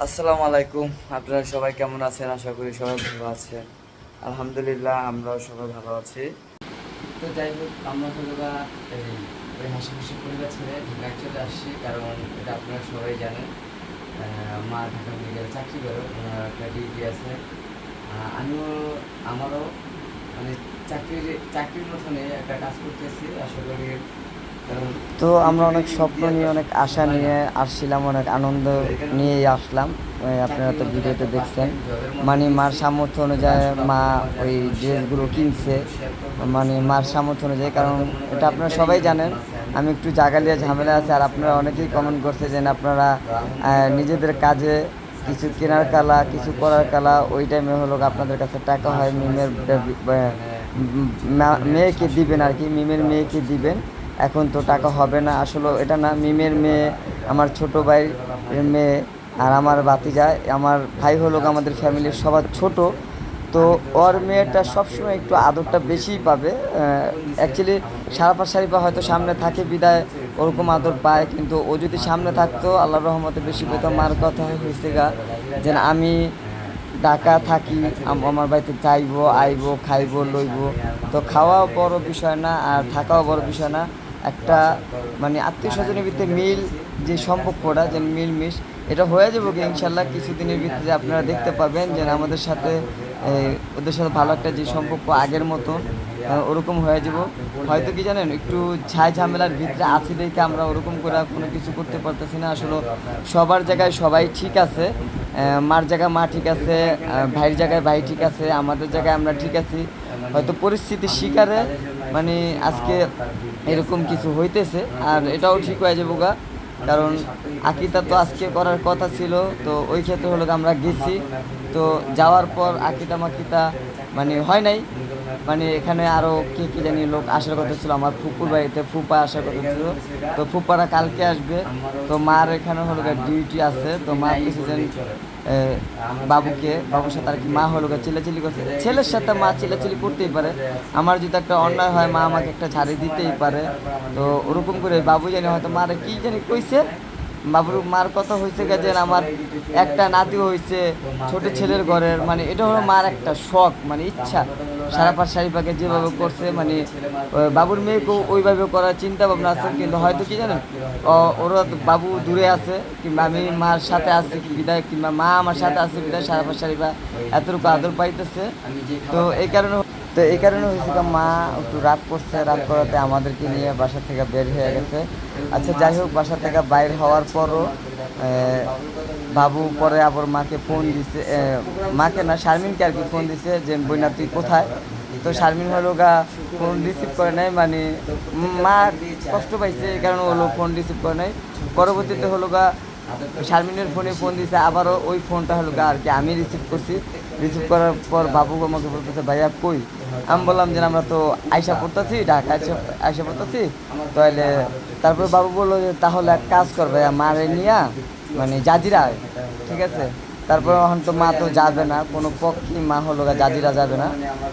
আসসালামু আলাইকুম। আপনারা সবাই কেমন আছেন? আশা করি সবাই ভালো আছেন। আলহামদুলিল্লাহ, আমরাও সবাই ভালো আছি। তো যাই হোক, আমরা এই ওই হাসি পরিবার ছেড়ে ঢাকায় চলে আসছি, কারণ এটা আপনারা সবাই জানেন। মা ঢাকা মেডিকেল চাকরি করে একটা ডিউটি আছে। আমিও, আমারও মানে চাকরির চাকরির মতনে একটা কাজ করতেছি। কারণ তো আমরা অনেক স্বপ্ন নিয়ে, অনেক আশা নিয়ে আসছিলাম, অনেক আনন্দ নিয়েই আসলাম। আপনারা তো ভিডিওতে দেখছেন। মানে মার সামর্থ্য অনুযায়ী মা ওই ড্রেসগুলো কিনছে। মানে মার সামর্থ্য অনুযায়ী, কারণ এটা আপনারা সবাই জানেন। আমি একটু জাগালিয়া ঝামেলা আছে, আর আপনারা অনেকেই কমেন্ট করছে যে আপনারা নিজেদের কাজে কিছু কেনার কালা, কিছু করার কালা, ওই টাইমে হলো আপনাদের কাছে টাকা হয়, মিমের মেয়েকে দিবেন আর কি, মিমের মেয়েকে দিবেন। এখন তো টাকা হবে না। আসলে এটা না, মিমের মেয়ে, আমার ছোট ভাই মেয়ে আর আমার বাতিজা আমার ভাই হলো আমাদের ফ্যামিলির সবার ছোট। তো ওর মেয়েটা সবসময় একটু আদরটা বেশিই পাবে। অ্যাকচুয়ালি সারাপা সারিপা হয়তো সামনে থাকে, বিদায় ওরকম আদর পায়, কিন্তু ও যদি সামনে থাকতো আল্লাহ রহমতে বেশি পেতো মার কথা হয়েছে গা যে আমি ঢাকা থাকি আমার বাড়িতে যাইবো আইবো, খাইবো, লইব। তো খাওয়া বড় বিষয় না, আর থাকাও বড় বিষয় না। একটা মানে আত্মীয় স্বজনের ভিতরে মিল যে সম্পর্কটা যে মিল মিশ এটা হয়ে যাব কি ইনশাল্লাহ কিছুদিনের ভিতরে আপনারা দেখতে পাবেন যে আমাদের সাথে ওদের সাথে ভালো একটা যে সম্পর্ক আগের আহ, ওরকম হয়ে যাব। হয়তো কি জানেন একটু ছাই ঝামেলার ভিতরে আছি দেখে আমরা ওরকম করে কোনো কিছু করতে পারতেছি না। আসলে সবার জায়গায় সবাই ঠিক আছে মার জায়গায় মা ঠিক আছে ভাইয়ের জায়গায় ভাই ঠিক আছে আমাদের জায়গায় আমরা ঠিক আছি। হয়তো পরিস্থিতির শিকারে মানে আজকে এরকম কিছু হইতেছে, আর এটাও ঠিক হয়ে যাব গা। কারণ আকিতা তো আজকে করার কথা ছিল, তো ওই ক্ষেত্রে হলো আমরা গেছি। তো যাওয়ার পর আকিতা মাকিতা মানে হয় নাই মানে এখানে আরও কে কে জানি লোক আসার কথা ছিল, আমার ফুপুর বাড়িতে ফুপা আসার কথা ছিল। তো ফুপারা কালকে আসবে, তো মার এখানে হলো ডিউটি আছে, তো মা কিছুদিন বাবুকে, বাবুর সাথে আর কি মা হলো গিয়ে চিল্লাচিল্লি করছে। ছেলের সাথে মা চিল্লাচিল্লি করতেই পারে। আমার যদি একটা অন্যায় হয়, মা আমাকে একটা ঝাড়ি দিতেই পারে। তো ওরকম করে বাবু জানি হয়তো মারে, কি জানি কইছে বাবুর মার কথা হয়েছে গেছে আমার একটা নাতি হয়েছে ছোট ছেলের ঘরের মানে এটা হলো মার একটা শখ মানে ইচ্ছা। সারা পাশ সারিপাকে যেভাবে করছে মানে বাবুর মেয়েকেও ওইভাবে করার চিন্তা ভাবনা আছে, কিন্তু হয়তো কি জানেন ওরা বাবু দূরে আছে, কিংবা আমি মার সাথে আছি বিদায় কিংবা মা আমার সাথে আছে বিদায় সারা পাশ সারিপা এতটুকু আদর পাইতেছে। তো এই কারণে তো এই কারণে হয়েছে মা একটু রাগ করছে, রাগ করাতে আমাদেরকে নিয়ে বাসা থেকে বের হয়ে গেছে। আচ্ছা যাই হোক, বাসা থেকে বাইর হওয়ার পরও বাবু পরে আবার মাকে ফোন দিছে মাকে না, শারমিনকে আর কি ফোন দিছে যে, বইনা, তুই কোথায়? তো শারমিন হলো গা ফোন রিসিভ করে নাই মানে মা কষ্ট পাইছে, এই কারণে হলো ফোন রিসিভ করে নাই। পরবর্তীতে হলো গা শারমিনের ফোনে ফোন দিছে, আবারও ওই ফোনটা হলো গা আর কি আমি রিসিভ করছি। রিসিভ করার পর বাবু আমাকে বলতেছে, ভাইয়া, কই? আমি বললাম যে আমরা তো আয়সা পড়তেছি ঢাকা আয়সা পড়তেছি। তাহলে তারপর বাবু বলল যে, তাহলে এক কাজ করবে, মারে নিয়া মানে জাজিরা, ঠিক আছে? তারপর এখন তো মা তো যাবে না, কোনো পক্ষী মা হলো জাজিরা যাবে না।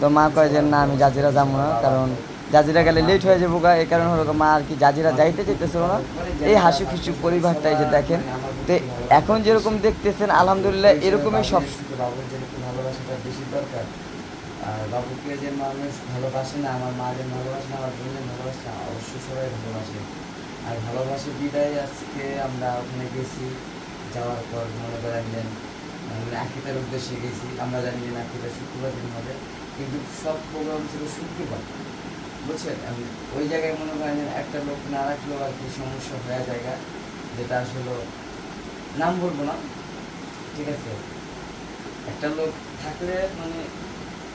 তো মা কয় যে, না, আমি জাজিরা যাব না, কারণ জাজিরা গেলে লেট হয়ে যাব গা, এই কারণে হলো মা আর কি জাজিরা যাইতে চাইতেছিল না। এই হাসি খুশি পরিবারটাই যে দেখেন, তো এখন যেরকম দেখতেছেন, আলহামদুলিল্লাহ এরকমই সব আর বাবুকে যে মানুষ ভালোবাসে না, আমার মা যে ভালোবাসে না আমার বোনের ভালোবাসে না অবশ্যই সবাই ভালোবাসে। আর ভালোবাসে বিদায় আজকে আমরা ওখানে গেছি, যাওয়ার পর মনে করেন যে মানে আকিতার উদ্দেশ্যে গেছি। আমরা জানি যে আকিতা শুক্রবার দিন হবে, কিন্তু সব প্রোগ্রাম ছিল শুক্রবার। বুঝছেন? ওই জায়গায় মনে করেন যে একটা লোক না রাখলেও আর কি সমস্যা হয়ে জায়গা যেটা আসলে নাম বলব না। ঠিক আছে? একটা লোক থাকলে মানে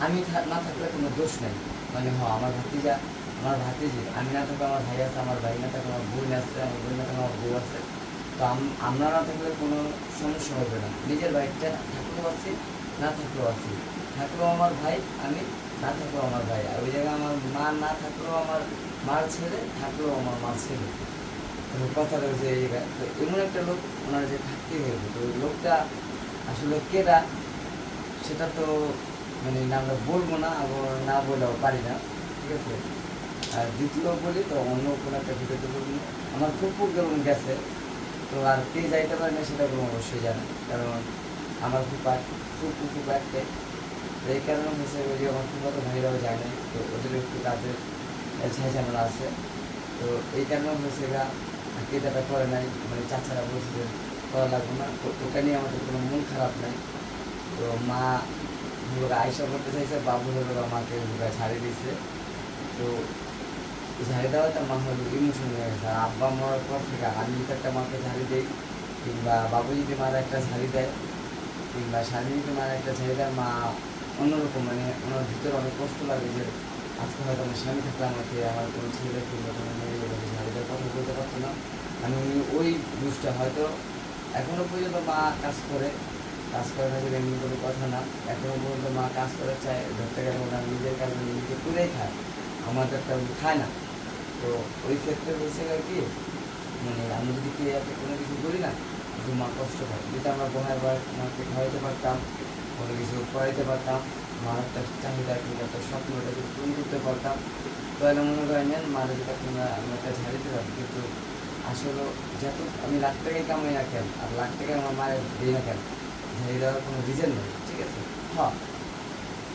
আমি না থাকলে কোনো দোষ নেই। মানে হ, আমার ভাতিজা, আমার ভাতিজি, আমি না থাকলে আমার ভাই আছে, আমার ভাই না থাকলে আমার বোন আছে, আমার বোন না থাকলে আমার বউ আছে। তো আমরা না থাকলে কোনো সমস্যা হবে না। নিজের বাইকটা থাকলেও আছি, না থাকলেও আছি। থাকলেও আমার ভাই, আমি না থাকলেও আমার ভাই। আর ওই জায়গায় আমার মা না থাকলেও আমার মার ছেলে, থাকলেও আমার মার ছেলে। তো কথা রয়েছে এই জায়গায় তো এমন একটা লোক ওনার যে থাকতেই হবে তো লোকটা আসলে কেরা সেটা তো মানে আমরা বলব না, আবার না বলেও পারি না, ঠিক আছে? আর দ্বিতীয় বলি তো, অন্য কোনো একটা ভিডিওতে বলব না। আমার ফুপু যেমন গেছে, তো আর কে যাইতে পারে না সেটা কোনো অবশ্যই জানে কারণ আমার খুব খুব খুব একটাই তো এই কারণে হচ্ছে ওই আমার ফুফাতো ভাইরাও যায় না তো ওদের একটু তাদের ঝামেলা আছে। তো এই কারণে হচ্ছে গা কেটাটা করে নাই মানে চাচারা বলছে করা লাগবে না। তো ওটা নিয়ে আমাদের কোনো মন খারাপ নাই। তো মা হলো আইসা করতে চাইছে, বাবু হলো গা মাকে হলো গা ছাড়িয়ে দিচ্ছে তো ঝাড়ি দেওয়াটা মা হলো ইমোশন হয়ে গেছে। আব্বা মরার পর থেকে আমি যদি একটা মাকে ঝাড়ি দিই, কিংবা বাবু যদি মার একটা ঝাড়ি দেয়, কিংবা স্বামী যদি মার একটা ঝাড়ি দেয়, মা অন্যরকম মানে ওনার ভিতরে অনেক কষ্ট লাগে যে আজকে হয়তো আমার স্বামী থাকলে আমাকে, আমার কোনো ছেলে কিংবা কোনো মেয়ে এরকম ঝাড়ি দেওয়ার কথা বলতে পারতো না। আমি ওই বুঝটা হয়তো এখনও পর্যন্ত মা কাজ করে কাজ করে না এমনি কোনো কথা না। এখনও পর্যন্ত মা কাজ করে চায়, ধরতে গেলে ওনার নিজের কাজ উনি নিজে করেই খায়। আমাদেরটা উনি খায় না। তো ওই ক্ষেত্রে হয়েছে আর কি মানে আমি যদি ক্রিয়াতে কোনো কিছু করি না, কিন্তু মা কষ্ট পায়। যদি আমরা বোনের বার মাকে খাওয়াইতে পারতাম, কোনো কিছু পড়াইতে পারতাম, মার একটা চাহিদা কিংবা একটা স্বপ্নটা যদি পূরণ করতে পারতাম, তাহলে মনে করেন মার যেটা তোমরা আমরা একটা ঝাড়ি দিতাম কিন্তু আসলে যত আমি লাখ টাকাই কামাই না কেন, আর লাখ টাকা আমার মায়ের দিই না কেন দেওয়ার কোনো রিজন নেই। ঠিক আছে। হ্যাঁ।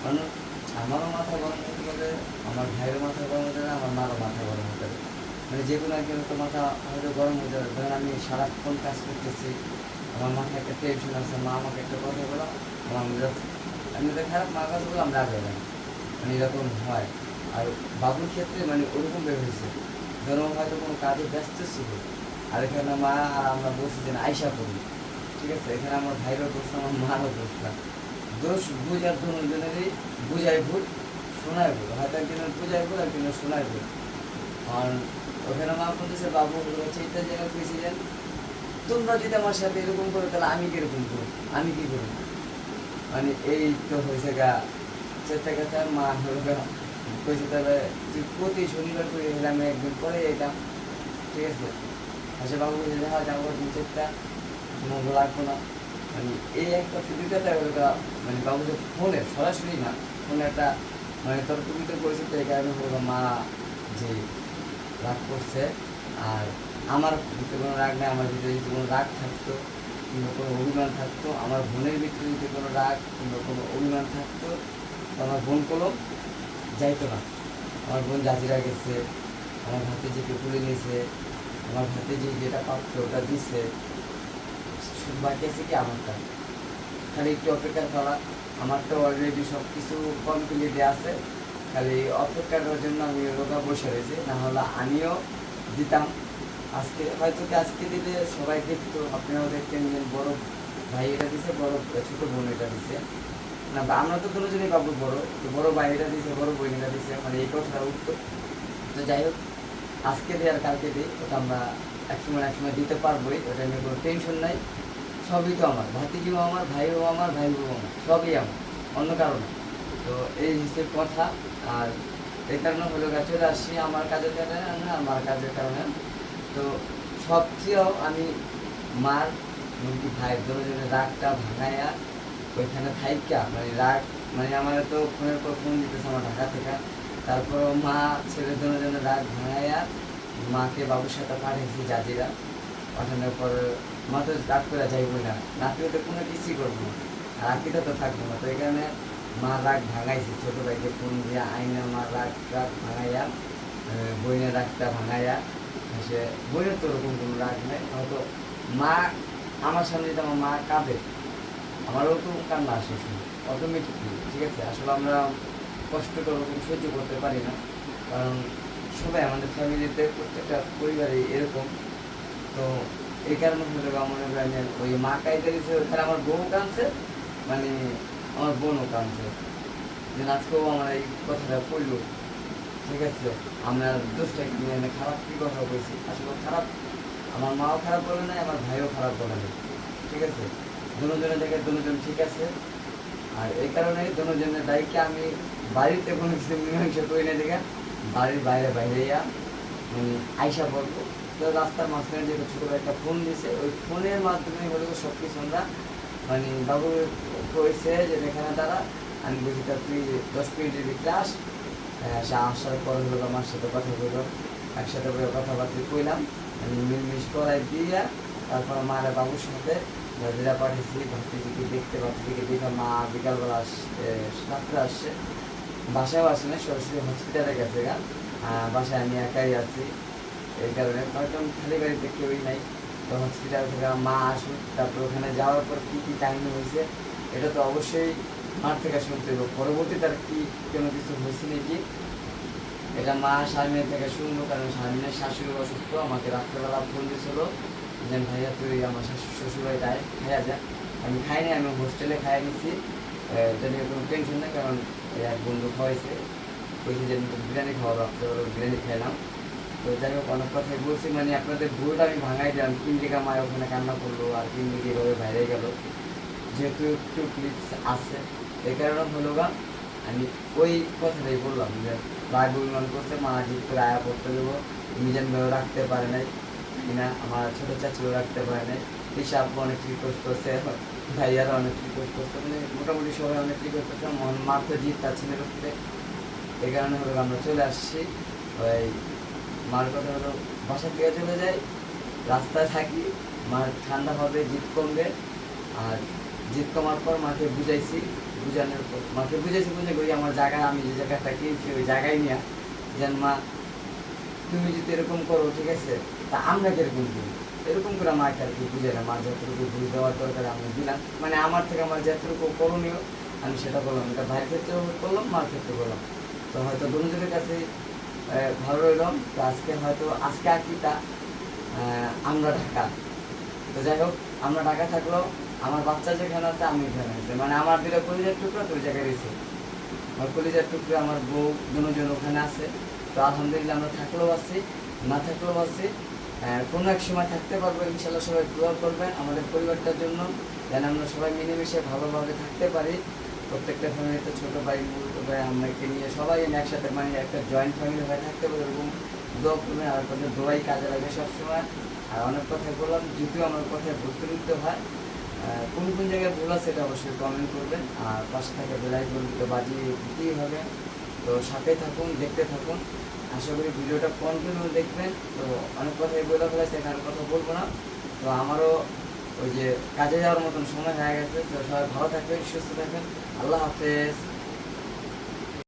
কারণ আমারও মাথা গরম হতে পারে আমার ভাইয়েরও মাথা গরম হতে পারে আমার মারও মাথা গরম হতে পারে মানে যে কোনো একজন তো মাথা হয়তো গরম হতে পারে ধরেন আমি সারাক্ষণ কাজ করতেছি আমার মাথায় একটা টেনশন আছে মা আমাকে একটা কথা বলো আমার মেজাজ এমনিতে খারাপ মা কাছে বলে আমরা আগে যাই। মানে এরকম হয়। আর বাবুর ক্ষেত্রে মানে ওরকম বের হয়েছে। ধরো হয়তো কোনো কাজে ব্যস্ত ছিল আর এখানে মা আর আমরা বলছি যে না, আইসা করি ঠিক আছে? এখানে আমার ভাইরও দোষ, আমার মারও দোষ না। দোষ বুঝার দুজনেরই বুঝাই ভুল শোনায় ভুল। হয়তো একজনের বুঝাই ভুল, একজনের শোনায় ভুল। আর ওখানে মা বলতেছে বাবু এটা জায়গা পেয়েছিলেন তোমরা যদি আমার সাথে এরকম করো, তাহলে আমি কীরকম করব? আমি কি করব? মানে এই তো হয়েছে গা। চেষ্টা গেছে আর মা হলো কইছে, তাহলে তুই প্রতি শনিবার করে আমি একদিন পরে এটা ঠিক আছে? আচ্ছা বাবু বলছে হ্যাঁ যাব দু চারটা মঙ্গল লাগবো না। মানে এই একটা দুইটাতে ওটা মানে বাবু যে ফোনে সরাসরি না, ফোনে একটা মানে তর্কবিত করেছে, তো এই কারণে হলো মা, যে রাগ করছে, আর আমার ভিতরে কোনো রাগ নেই, আমার ভিতরে যদি কোনো রাগ থাকতো, কিংবা কোনো অভিমান থাকতো, আমার বোনের ভিতরে যদি কোনো রাগ, কিংবা কোনো অভিমান থাকতো, তো আমার বোন কোনো যাইতো না। আমার বোন জাজিরা গেছে, আমার হাতে যে তুলে নিয়েছে, আমার হাতে যে যেটা পাত্র ওটা দিচ্ছে আছে কি আমারটা খালি একটু অপেক্ষা করা, আমারটা অলরেডি সব কিছু কমপ্লিট আছে। খালি অপেক্ষার জন্য আমি রোগা বসে রয়েছি, না হলে আমিও দিতাম। আজকে, হয়তো কি আজকে দিলে সবাই দেখতো আপনারাও দেখতেন যে বড় ভাই এটা দিছে, বড় ছোট বোন এটা দিছে। না আমরা তো দুজনেই পাবো বড় তো বড় ভাই এটা দিছে, বড় বোন এটা দিছে মানে এই কথাটা উঠতো তো যাই হোক, আজকে দিই আর কালকে দিই, ওটা আমরা একসময় একসময় দিতে পারবোই, ওটা নিয়ে কোনো টেনশন নাই। সবই তো আমার। ভাতিজিও আমার, ভাইও আমার ভাই বোন আমার, সবই আমার, অন্য কারণে তো এই হচ্ছে কথা। আর এই কারণে হলো চলে আসছি আমার কাজের কারণে আমার কাজের কারণে। তো সবচেয়েও আমি মার এমনকি ভাইয়ের দুজনের রাগটা ভাঙাইয়া ওইখানে থাইকা মানে রাগ মানে আমার তো ফোনের পর ফোন দিতেছে আমার ঢাকা থেকে। তারপর মা, ছেলের দুজনের রাগ ভাঙাইয়া মাকে বাবুর সাথে পাঠিয়েছি জাজিরা। পাঠানোর পর মা তো রাগ করে যাইবই না। নাতিও তো কোনো কিছুই করব না। আকিটা তো থাকব না। তো এই কারণে মা রাগ ভাঙাইছে। ছোটো ভাইকে ফোন দিয়ে আইনা মা রাগ রাগ ভাঙাইয়া বইনের রাগটা ভাঙাইয়া সে বইনের তো ওরকম কোনো রাগ নেই। হয়তো মা, আমার সামনে যদি আমার মা কাঁদে, আমারও তো কান্না আসে অটোমেটিকলি ঠিক আছে? আসলে আমরা কষ্টটা ওরকম সহ্য করতে পারি না। কারণ সবাই আমাদের ফ্যামিলিতে প্রত্যেকটা পরিবারে এরকম। তো এই কারণে মনে করেন ওই মা কাইতে ওখানে আমার বউ কাঁদছে মানে আমার বোনও কাঁদছে। যে আজকেও আমার এই কথাটা পড়ল ঠিক আছে, আমরা দোষটা কি মানে খারাপ কি কথা বলছি আসলে খারাপ, আমার মাও খারাপ বলে নাই, আমার ভাইও খারাপ বলে নাই। ঠিক আছে, দুজনের জায়গায় দুজন ঠিক আছে। আর এই কারণে দুজনের দায়ীকে আমি বাড়িতে কোনো কিছু মীমাংসা করি না দেখে বাড়ির বাইরে বাইরে মানে আইসা বলব রাস্তার মাঝখানে যে ছোটো একটা ফোন দিছে ওই ফোনের মাধ্যমে হলো সব কিছু আমরা মানে বাবু কইছে যে এখানে তারা আমি বুঝি তা তুই দশ মিনিটের ক্লাস সে আসার পর হলো আমার সাথে কথা বলল একসাথে করে কথাবার্তা কইলাম। আমি মিলমিশ করাই দিয়া তারপর মারা বাবুর সাথে গাজীরা পাঠিয়েছি। ভাতিজিকে দেখতে ভাতিজিকে দেখে মা বিকালবেলা আস- এ, রাত্রে আসছে। বাসায় আসে না সরাসরি হসপিটালে গেছে গা। আহ, বাসায় আমি একাই আছি। এই কারণে একদম খালি বাড়িতে কেউই নাই। তো হসপিটাল থেকে মা আসুক তারপর ওখানে যাওয়ার পর কী কী কাহিনী হয়েছে, এটা তো অবশ্যই মার থেকে শুনতে হবে। পরবর্তী তার কি কোনো কিছু হয়েছে নাকি? এটা মা শারমিনের থেকে শুনব কারণ শারমিনের শাশুড়ি অসুস্থ, আমাকে রাত্রেবেলা ফোন দিয়েছিল যে, ভাইয়া, তুই আমার শাশুড়ি শ্বশুরবাড়ি তাই খাইয়া যা। আমি খাইনি, আমি হোস্টেলে খাইয়ে নিছি। এটা নিয়ে কোনো টেনশন নেই, কারণ এক বন্ধু খাওয়াইছে। বলছি যে বিরিয়ানি খাওয়া রাত্রেবেলা বিরিয়ানি খাইলাম। তো যাই হোক, অনেক কথাই বলছি। মানে আপনাদের ভুলটা আমি ভাঙাই দিলাম। তিন দিকে মা ওখানে কান্না করল আর তিন দিকে এভাবে বাইরে গেল। যেহেতু একটু ক্লিপস আছে এই কারণে হলো গা, আমি ওই কথাটাই বললাম যে রাগ অভিমান করছে, মা জিত করে আয়া করতে দেবো। নিজের মেয়েও রাখতে পারে নাই। কিনা আমার ছোটো চাচিও রাখতে পারে নাই। হিসাব অনেক রিকোয়েস্ট করছে ভাইয়ারা অনেক রিকোয়েস্ট করছে। মানে মোটামুটি সবাই অনেক রিকোয়েস্ট করছে তো জিত তার ছেলের উপরে। এই কারণে হলো আমরা চলে আসছি। ওই মার কথা হলো, বাসা থেকে চলে যাই রাস্তায় থাকি, মার ঠান্ডা হবে জিত কমবে, আর জিত কমার পর মাকে বুঝাইছি, বুঝানোর পর, মাকে বুঝাইছি বুঝে করি আমার জায়গায় আমি যে জায়গাটা কিনছি ওই জায়গায় নিয়ে, যেন মা, তুমি যদি এরকম করো, ঠিক আছে, তা আমরা কীরকম করি? এরকম করে মাকে আর কি বুঝে না মা যতটুকু বুঝ দেওয়ার দরকার আমি দিলাম। মানে আমার থেকে আমার যতটুকু করণীয়, আমি সেটা করলাম। এটা ভাইয়ের ক্ষেত্রেও করলাম, মার ক্ষেত্রে করলাম। তো হয়তো বন্ধুদের কাছে ভালো রইলাম তো আজকে হয়তো আজকে আহ, আমরা ঢাকা। তো যাই হোক আমরা ঢাকা থাকল আমার বাচ্চা যেখানে আছে আমি এখানে আছে। মানে আমার দুটো কলিজার টুকরা ওই জায়গায় রয়েছে। আমার কলিজার টুকরা আমার বউ দুজন ওখানে আছে। তো আলহামদুলিল্লাহ আমরা থাকলেও আছি না থাকলেও আছি। কোনো এক সময় থাকতে পারব ইনশাল্লাহ সবাই দোয়া করবেন আমাদের পরিবারটার জন্য। যেন আমরা সবাই মিলেমিশে ভালোভাবে থাকতে পারি। প্রত্যেকটা ফ্যামিলিতে ছোটো ভাই, বড় ভাই আমাকে নিয়ে সবাই একসাথে মানে একটা জয়েন্ট ফ্যামিলি হয়ে থাকতে পারি, এরকম দোয়া করবেন। আর আপনাদের দোয়াই কাজে লাগে সবসময়। আর অনেক কথাই বললাম, যদিও আমার কথায় ভুলত্রুক্ত হয় কোন কোন জায়গায় ভুল আছে সেটা অবশ্যই কমেন্ট করবেন। আর পাশে থেকে বেলাই তো বাজিয়ে দিতেই হবে। তো সাথে থাকুন, দেখতে থাকুন। আশা করি ভিডিওটা কন্টিনিউ দেখবেন। তো অনেক কথাই বলে ফেলেছে এখানে কথা বলব না। তো আমারও ওই যে কাজে যাওয়ার মতন সময় হয়ে গেছে, তো সবাই ভালো থাকবেন, সুস্থ থাকবেন। আল্লাহ হাফেজ।